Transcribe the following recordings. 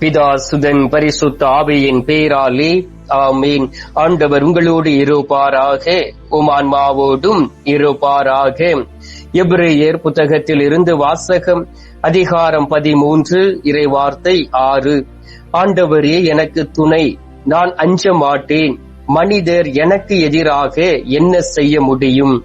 பிதா சுதன் பரிசுத்த ஆவியின் பேராலே ஆமீன். ஆண்டவர் உங்களோடு இருப்பாராக. உமான்மாவோடும் இருப்பாராக. எப்ரேயர் புத்தகத்தில் இருந்து வாசகம் அதிகாரம் பதிமூன்று இறைவார்த்தை ஆறு. ஆண்டவரே எனக்கு துணை. நான் அஞ்ச மாட்டேன். மனிதர் எனக்கு எதிராக என்ன செய்ய முடியும்?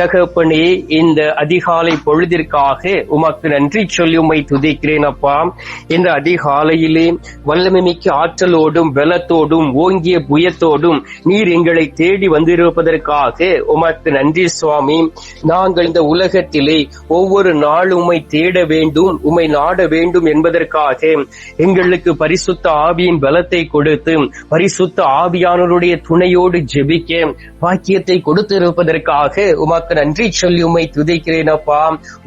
தகப்பனே இந்த அதிகாலை பொழுதிற்காக உமக்கு நன்றி சொல்லி உமை துதிக்கிறேன் அப்பா. இந்த அதிகாலையிலே வல்லமை மிக்க ஆற்றலோடும் பலத்தோடும் ஓங்கிய புயத்தோடும் நீர் எங்களை தேடி வந்திருப்பதற்காக உமக்கு நன்றி சுவாமி. நாங்கள் இந்த உலகத்திலே ஒவ்வொரு நாள் உமை தேட வேண்டும் உமை நாட வேண்டும் என்பதற்காக எங்களுக்கு பரிசுத்த ஆவியின் பலத்தை கொடுத்து பரிசுத்த ஆவியானவருடைய துணையோடு ஜெபிக்க பாக்கியத்தை கொடுத்திருப்பதற்காக உமக்கு நன்றி சொல்லி உம்மை துதிக்கிறேன் அப்பா.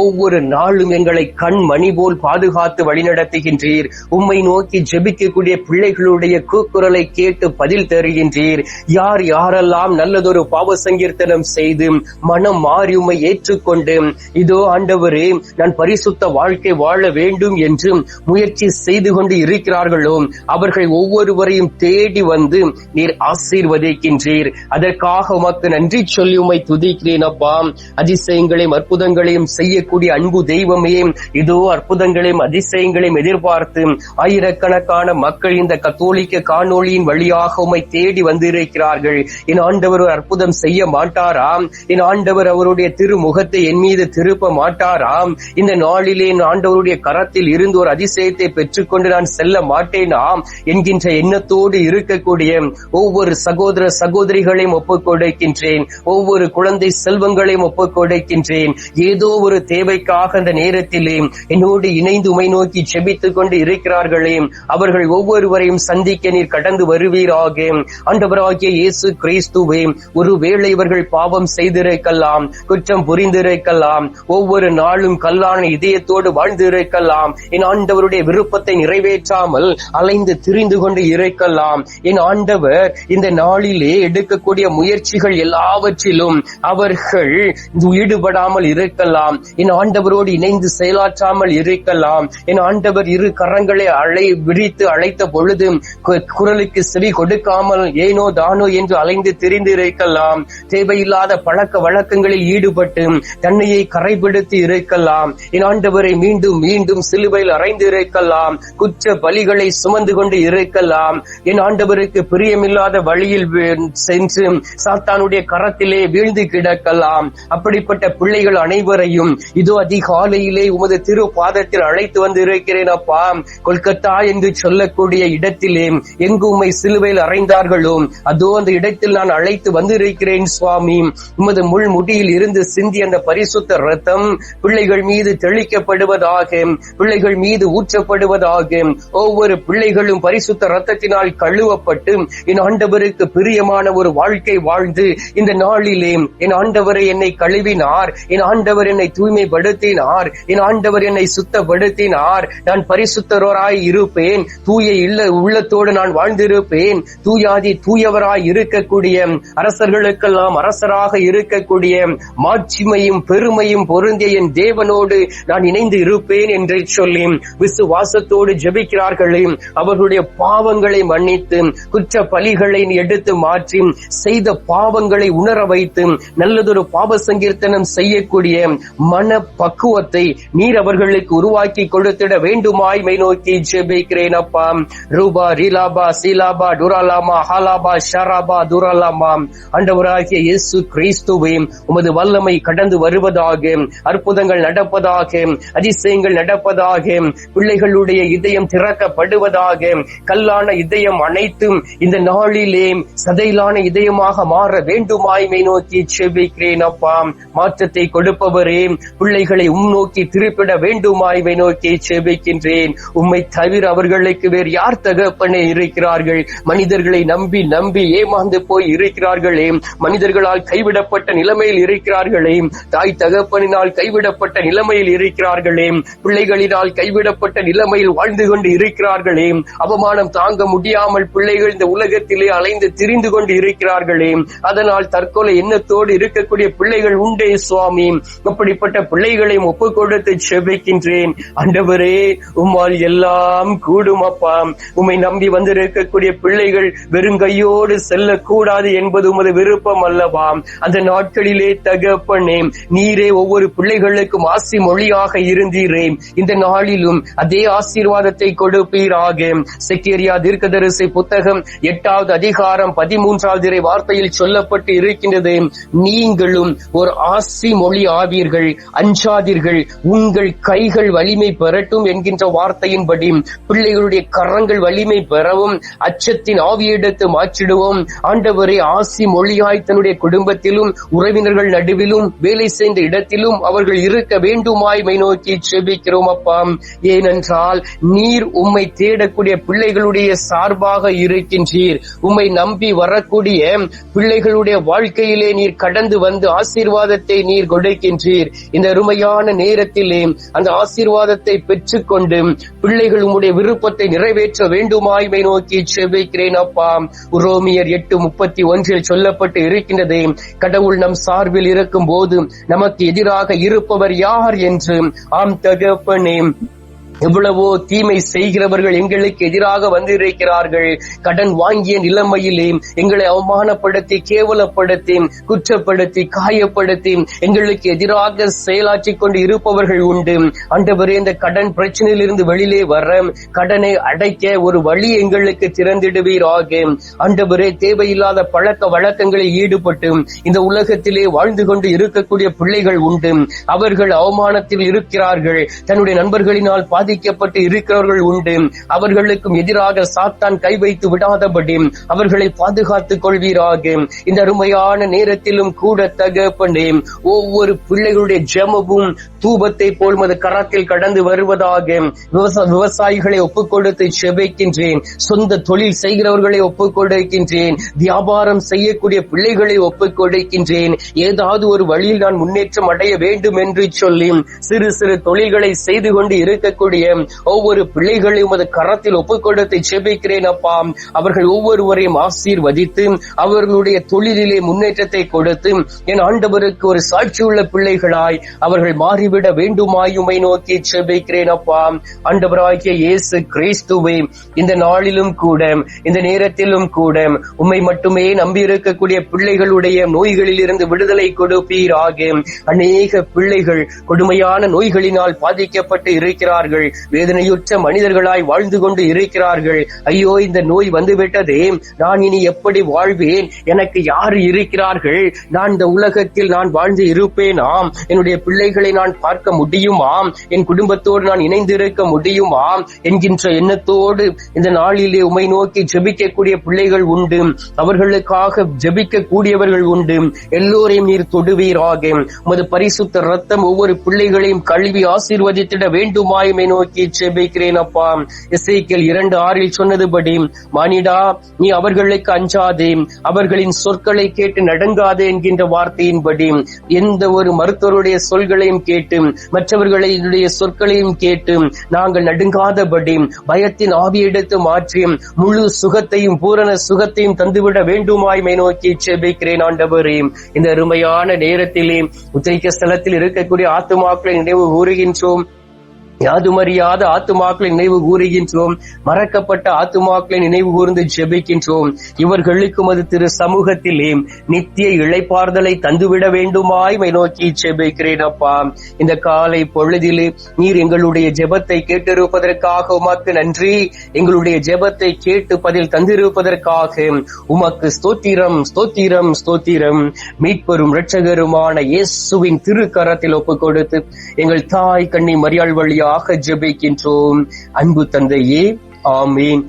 ஒவ்வொரு நாளும் எங்களை கண் மணி போல் பாதுகாத்து வழிநடத்துகின்றீர். உம்மை நோக்கி ஜெபிக்கக்கூடிய பிள்ளைகளுடைய கூக்குரலை கேட்டு பதில் தருகின்றீர். யார் யாரெல்லாம் நல்லதொரு பாவ சங்கீர்த்தனம் செய்து மனம் மாறி உம்மை ஏற்றுக்கொண்டு இதோ ஆண்டவரே நான் பரிசுத்த வாழ்க்கை வாழ வேண்டும் என்று முயற்சி செய்து கொண்டு இருக்கிறார்களோ அவர்கள் ஒவ்வொருவரையும் தேடி வந்து நீர் ஆசீர்வதிக்கின்றீர். அதற்காக உமக்கு நன்றி சொல்லி உம்மை துதிக்கிறேன் அப்பா அதிசயங்களையும் அற்புதங்களையும் செய்யக்கூடிய அன்பு தெய்வமே இதோ அற்புதங்களையும் அதிசயங்களையும் எதிர்பார்த்து ஆயிரக்கணக்கான மக்கள் இந்த கத்தோலிக்க காணொளியின் வழியாக உமை தேடி வந்திருக்கிறார்கள். என் ஆண்டவர் அற்புதம் செய்ய மாட்டாராம். என் ஆண்டவர் அவருடைய திருமுகத்தை என் மீது திருப்ப மாட்டாராம். இந்த நாளிலே என் ஆண்டவருடைய கரத்தில் இருந்து ஒரு அதிசயத்தை பெற்றுக்கொண்டு நான் செல்ல மாட்டேனா என்கின்ற எண்ணத்தோடு இருக்கக்கூடிய ஒவ்வொரு சகோதர சகோதரிகளையும் ஒப்புக் கொடுக்கின்றேன் ஒவ்வொரு குழந்தை செல்வ செல்வங்களையும் ஒப்புக் கொடுக்கின்றேன். ஏதோ ஒரு தேவைக்காக அந்த நேரத்திலே என்னோடு இணைந்து உமை நோக்கி செபித்துக் கொண்டு இருக்கிறார்களே. அவர்கள் ஒவ்வொருவரையும் சந்திக்க நீர் கடந்து வருவீராக. ஆண்டவராகிய இயேசு கிறிஸ்துவே ஒருவேளை இவர்கள் பாவம் செய்திருக்கலாம் குற்றம் புரிந்திருக்கலாம் ஒவ்வொரு நாளும் கல்லான இதயத்தோடு வாழ்ந்திருக்கலாம். என் ஆண்டவருடைய விருப்பத்தை நிறைவேற்றாமல் அலைந்து திரிந்து கொண்டு இருக்கலாம். என் ஆண்டவர் இந்த நாளிலே எடுக்கக்கூடிய முயற்சிகள் எல்லாவற்றிலும் அவர்கள் ஈடுபடாமல் இருக்கலாம். என் ஆண்டவரோடு இணைந்து செயலாற்றாமல் இருக்கலாம். என் ஆண்டவர் இரு கரங்களை அழை விரித்து அழைத்த பொழுது குரலுக்கு செவி கொடுக்காமல் ஏனோ தானோ என்று அலைந்து திரிந்து இருக்கலாம் தேவையில்லாத பழக்க வழக்கங்களில் ஈடுபட்டு தன்னையை கரைபிடித்து இருக்கலாம். என் ஆண்டவரை மீண்டும் மீண்டும் சிலுவையில் அறைந்து இருக்கலாம் குற்ற பலிகளை சுமந்து கொண்டு இருக்கலாம். என் ஆண்டவருக்கு பிரியமில்லாத வழியில் சென்று சாத்தானுடைய கரத்திலே வீழ்ந்து கிடக்கலாம். அப்படிப்பட்ட பிள்ளைகள் அனைவரையும் இதோ அதிகாலையிலே உமது திரு பாதத்தில் அழைத்து வந்து இருக்கிறேன் அப்பா. கொல்கத்தா என்று சொல்லக்கூடிய இடத்திலே எங்கு உம்மை சிலுவையில் அறைந்தார்களோ அதோ அந்த இடத்தில் நான் அழைத்து வந்திருக்கிறேன் சுவாமி. உமது முள் முடியில் இருந்து சிந்தி அந்த பரிசுத்த ரத்தம் பிள்ளைகள் மீது தெளிக்கப்படுவதாக பிள்ளைகள் மீது ஊற்றப்படுவதாக ஒவ்வொரு பிள்ளைகளும் பரிசுத்த ரத்தத்தினால் கழுவப்பட்டு என் ஆண்டவருக்கு பிரியமான ஒரு வாழ்க்கை வாழ்ந்து இந்த நாளிலே என் ஆண்டவர் என்னை கழுவினார். என் ஆண்டவர் என்னை தூய்மைப்படுத்தினார். என் ஆண்டவர் என்னை சுத்தப்படுத்தினார். நான் பரிசுத்தரோராய் இருப்பேன். தூய இல்ல உள்ளத்தோடு நான் வாழ்ந்திருப்பேன். தூயாதி தூயவராய் இருக்கக்கூடிய அரசர்களுக்கெல்லாம் அரசராக இருக்கக்கூடிய மாட்சிமையும் பெருமையும் பொருந்திய என் தேவனோடு நான் இணைந்து இருப்பேன் என்று சொல்லி விசுவாசத்தோடு ஜெபிக்கிறார்களே. அவர்களுடைய பாவங்களை மன்னித்து குற்ற பலிகளை எடுத்து மாற்றி செய்த பாவங்களை உணர வைத்து நல்லதொரு பாப சங்கீர்த்தனம் செய்யக்கூடிய மன பக்குவத்தை நீர் அவர்களுக்கு உருவாக்கி கொடுத்திட வேண்டுமாய் மை நோக்கி ஜெபிக்கிறேன் அப்பா. ரூபா ரீலாபா சீலாபா டுராலாமா ஹாலாபா ஷராபா துராலாமா ஆண்டவராகிய இயேசு கிறிஸ்துவே உமது வல்லமை கடந்து வருவதாக அற்புதங்கள் நடப்பதாக அதிசயங்கள் நடப்பதாக பிள்ளைகளுடைய இதயம் திறக்கப்படுவதாக கல்லான இதயம் அனைத்தும் இந்த நாளிலே சதையிலான இதயமாக மாற வேண்டுமாய்மை நோக்கி செபிக்கிறேன் செபிக்கிறேன் அப்பா மாற்றத்தை கொடுப்பவரே பிள்ளைகளை உம் நோக்கி திருப்பிட வேண்டுமாய்வை நோக்கி செபிக்கின்றேன் உம்மை தவிர அவர்களுக்கு வேறு யார் தகப்பனே இருக்கிறார்கள்? மனிதர்களை நம்பி நம்பி ஏமாந்து போய் இருக்கிறார்களே. மனிதர்களால் கைவிடப்பட்ட நிலைமையில் இருக்கிறார்களே. தாய் தகப்பனினால் கைவிடப்பட்ட நிலைமையில் இருக்கிறார்களே. பிள்ளைகளினால் கைவிடப்பட்ட நிலைமையில் வாழ்ந்து கொண்டு இருக்கிறார்களே. அவமானம் தாங்க முடியாமல் பிள்ளைகள் இந்த உலகத்திலே அலைந்து திரிந்து கொண்டு இருக்கிறார்களே. அதனால் தற்கொலை எண்ணத்தோடு இருக்கக்கூடிய பிள்ளைகள் உண்டே சுவாமி. அப்படிப்பட்ட பிள்ளைகளையும் ஒப்புக் கொடுத்து செபிக்கின்றேன். அண்டவரே உம்மால் எல்லாம் கூடும் அப்பா உம்மை நம்பி வந்திருக்கக்கூடிய பிள்ளைகள் வெறுங்கையோடு செல்லக்கூடாது என்பது உமது விருப்பம் அல்லவா? அந்த நாட்களிலே தகப்பனே நீரே ஒவ்வொரு பிள்ளைகளுக்கும் ஆசி மொழியாக இருந்தீரே. இந்த நாளிலும் அதே ஆசீர்வாதத்தை கொடுப்பீராக. செக்கேரியா தீர்க்கதரிசி புத்தகம் எட்டாவது அதிகாரம் பதிமூன்றாவது வார்த்தையில் சொல்லப்பட்டு இருக்கின்றது. நீங்கள் நீங்களும் ஒரு ஆசி மொழி ஆவீர்கள் அஞ்சாதீர்கள் உங்கள் கைகள் வலிமை பெறட்டும் என்கின்ற வார்த்தையின்படி பிள்ளைகளுடைய கரங்கள் வலிமை பெறவும் அச்சத்தின் ஆவியெடுத்து மாற்றிடுவோம். ஆண்டவரே ஆசி மொழியாய் தன்னுடைய குடும்பத்திலும் உறவினர்கள் நடுவிலும் வேலை செய்த இடத்திலும் அவர்கள் இருக்க வேண்டுமாய் மை நோக்கி செபிக்கிறோம் அப்பா. ஏனென்றால் நீர் உம்மை தேடக்கூடிய பிள்ளைகளுடைய சார்பாக இருக்கின்றீர். உம்மை நம்பி வரக்கூடிய பிள்ளைகளுடைய வாழ்க்கையிலே நீர் கடந்து வந்த ஆசீர்வாதத்தை நீர் கொடுக்கின்றீர். இந்த அருமையான நேரத்திலே அந்த ஆசீர்வாதத்தை பெற்றுக்கொண்டு பிள்ளைகள் உம்முடைய விருப்பத்தை நிறைவேற்ற வேண்டுமாய்மை நோக்கி செபிக்கிறேன் அப்பா. ரோமியர் எட்டு முப்பத்தி ஒன்றில் சொல்லப்பட்டு இருக்கின்றது. கடவுள் நம் சார்பில் இருக்கும் போது நமக்கு எதிராக இருப்பவர் யார் என்று? ஆம் தகப்பனே. எவ்வளவோ தீமை செய்கிறவர்கள் எங்களுக்கு எதிராக வந்திருக்கிறார்கள். கடன் வாங்கிய நிலைமையிலே எங்களை அவமானப்படுத்தி கேவலப்படுத்தி குற்றப்படுத்தி காயப்படுத்தி எங்களுக்கு எதிராக செயலாற்றி கொண்டு இருப்பவர்கள் உண்டு. ஆண்டவரே இந்த கடன் பிரச்சனையிலிருந்து வெளியிலே வர கடனை அடைக்க ஒரு வழி எங்களுக்கு திறந்திடுவீராக. ஆண்டவரே தேவையில்லாத பழக்க வழக்கங்களில் ஈடுபட்டு இந்த உலகத்திலே வாழ்ந்து கொண்டு இருக்கக்கூடிய பிள்ளைகள் உண்டு. அவர்கள் அவமானத்தில் இருக்கிறார்கள். தன்னுடைய நண்பர்களினால் பாதிக்கப்பட்டு இருக்கிறவர்கள் உண்டு. அவர்களுக்கும் எதிராக சாத்தான் கை வைத்து விடாதபடி அவர்களை பாதுகாத்துக் கொள்வீராக. இந்த அருமையான நேரத்திலும் கூட தகப்பனே ஒவ்வொரு பிள்ளைகளுடைய ஜெபமும் தூபத்தை போல் மது கரத்தில் கடந்து வருவதாக விவசாயிகளை ஒப்புக் கொடுத்து செபிக்கின்றேன். சொந்த தொழில் செய்கிறவர்களை ஒப்புக் கொடுக்கின்றேன் வியாபாரம் செய்யக்கூடிய பிள்ளைகளை ஒப்புக் கொடுக்கின்றேன் ஏதாவது ஒரு வழியில் நான் முன்னேற்றம் அடைய வேண்டும் என்று சொல்லி சிறு சிறு தொழில்களை செய்து கொண்டு இருக்கக்கூடிய ஒவ்வொரு பிள்ளைகளை உமது கரத்தில் ஒப்புக் செபிக்கிறேன் அப்பா. அவர்கள் ஒவ்வொருவரையும் ஆசீர்வதித்து அவர்களுடைய தொழிலிலே முன்னேற்றத்தை கொடுத்து என் ஆண்டவருக்கு ஒரு சாட்சியுள்ள பிள்ளைகளாய் அவர்கள் மாறிவிட வேண்டுமாயுமை நோக்கி செபிக்கிறேன் அப்பா. ஆண்டவராகிய இயேசு கிறிஸ்துவை இந்த நாளிலும் கூட இந்த நேரத்திலும் கூட உம்மை மட்டுமே நம்பி இருக்கக்கூடிய பிள்ளைகளுடைய நோய்களில் இருந்து விடுதலை கொடுப்பீராக. அநேக பிள்ளைகள் கொடுமையான நோய்களினால் பாதிக்கப்பட்டு இருக்கிறார்கள். வேதனையுற்ற மனிதர்களாய் வாழ்ந்து கொண்டு இருக்கிறார்கள். ஐயோ இந்த நோய் வந்துவிட்டதே. நான் இனி எப்படி வாழ்வேன்? எனக்கு யார் இருக்கிறார்கள்? நான் இந்த உலகத்தில் நான் வாழ்ந்து இருப்பேனாம். என்னுடைய பிள்ளைகளை நான் பார்க்க முடியுமாம்? என் குடும்பத்தோடு நான் இணைந்திருக்க முடியுமாம்? என்கின்ற எண்ணத்தோடு இந்த நாளிலே உமை நோக்கி ஜெபிக்கக்கூடிய பிள்ளைகள் உண்டு. அவர்களுக்காக ஜெபிக்க கூடியவர்கள் உண்டு. எல்லோரையும் நீர் தொடுவீராக. உமது பரிசுத்த ரத்தம் ஒவ்வொரு பிள்ளைகளையும் கல்வி ஆசீர்வதித்திட வேண்டுமாயுமை நோக்கி செபிக்கிறேன் அப்பா இசைக்கல் இரண்டு ஆறில் சொன்னதுபடி மானிடா நீ அவர்களுக்கு அஞ்சாதே. அவர்களின் சொற்களை கேட்டு நடுங்காதே என்கின்ற வார்த்தையின்படி எந்த ஒரு மருத்துவருடைய சொல்களையும் கேட்டு மற்றவர்களுடைய சொற்களையும் கேட்டு நாங்கள் நடுங்காதபடி பயத்தின் ஆவி மாற்றி முழு சுகத்தையும் பூரண சுகத்தையும் தந்துவிட வேண்டுமாய்மை நோக்கி செபிக்கிறேன் ஆண்டவரே. இந்த அருமையான நேரத்திலே உத்திரிக்க ஸ்தலத்தில் இருக்கக்கூடிய ஆத்துமாக்களை நினைவு கூறுகின்றோம். யாதுமறியாத ஆத்துமாக்களை நினைவு கூறுகின்றோம். மறக்கப்பட்ட ஆத்துமாக்களை நினைவு கூர்ந்து ஜெபிக்கின்றோம். இவர்களுக்கும் அது திரு சமூகத்திலே நித்திய இழைப்பார்தலை தந்துவிட வேண்டுமாய் மை நோக்கி ஜெபிக்கிறேன் அப்பா. இந்த காலை பொழுதிலே நீர் எங்களுடைய ஜெபத்தை கேட்டிருப்பதற்காக உமக்கு நன்றி. எங்களுடைய ஜெபத்தை கேட்டு பதில் தந்திருப்பதற்காக உமக்கு ஸ்தோத்திரம் ஸ்தோத்திரம் ஸ்தோத்திரம். மீட்பெரும் இரட்சகருமான இயேசுவின் திருக்கரத்தில் ஒப்புக் கொடுத்து எங்கள் தாய் கண்ணி மரியாள் வழியா வழியாக ஜெபிக்கின்றோம். அன்பு தந்தையே ஆமீன்.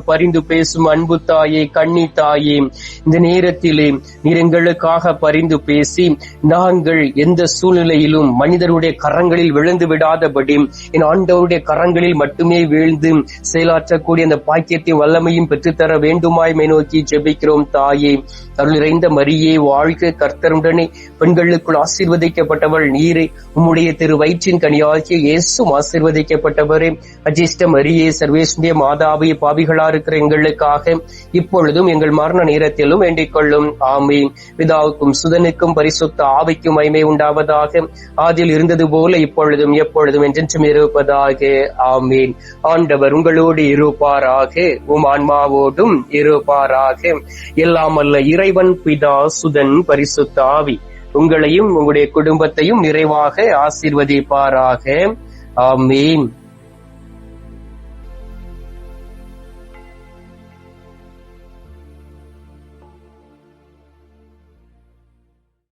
பரிந்து பேசும் அன்பு தாயே கண்ணி தாயே இந்த நேரத்திலே நீர் எங்களுக்காக பரிந்து பேசி நாங்கள் எந்த சூழ்நிலையிலும் மனிதருடைய கரங்களில் விழுந்து விடாதபடி என் ஆண்டவருடைய கரங்களில் மட்டுமே வீழ்ந்து செயலாற்றக்கூடிய அந்த பாக்கியத்தையும் வல்லமையும் பெற்றுத்தர வேண்டுமாய் நோக்கி ஜெபிக்கிறோம் தாயே. அருள் நிறைந்த மரியே வாழ்க கர்த்தருடனே பெண்களுக்குள் ஆசீர்வதிக்கப்பட்டவள் நீரே. உம்முடைய திரு வயிற்றின் கனியாகிய இயேசும் ஆசீர்வதிக்கப்பட்டவரே. அஜிஷ்ட மரியே சர்வேஸ்வரிய மாதாவே பாவிகளா இருக்கிற எங்களுக்காக இப்பொழுதும் எங்கள் மரண நேரத்திலும் வேண்டிக் கொள்ளும். ஆமீன். பிதாவுக்கும் சுதனுக்கும் பரிசுத்த ஆவிக்கும் மைமை உண்டாவதாக ஆதில் இருந்தது போல இப்பொழுதும் எப்பொழுதும் என்றென்றும் இருப்பதாக. ஆமீன். ஆண்டவர் உங்களோடு இருப்பாராக. உம் ஆன்மாவோடும் இருப்பாராக. எல்லாம் அல்ல இறைவன் பிதா சுதன் பரிசுத்த ஆவி. உங்களையும் உங்களுடைய குடும்பத்தையும் நிறைவாக ஆசீர்வதிப்பாராக. ஆமீன்.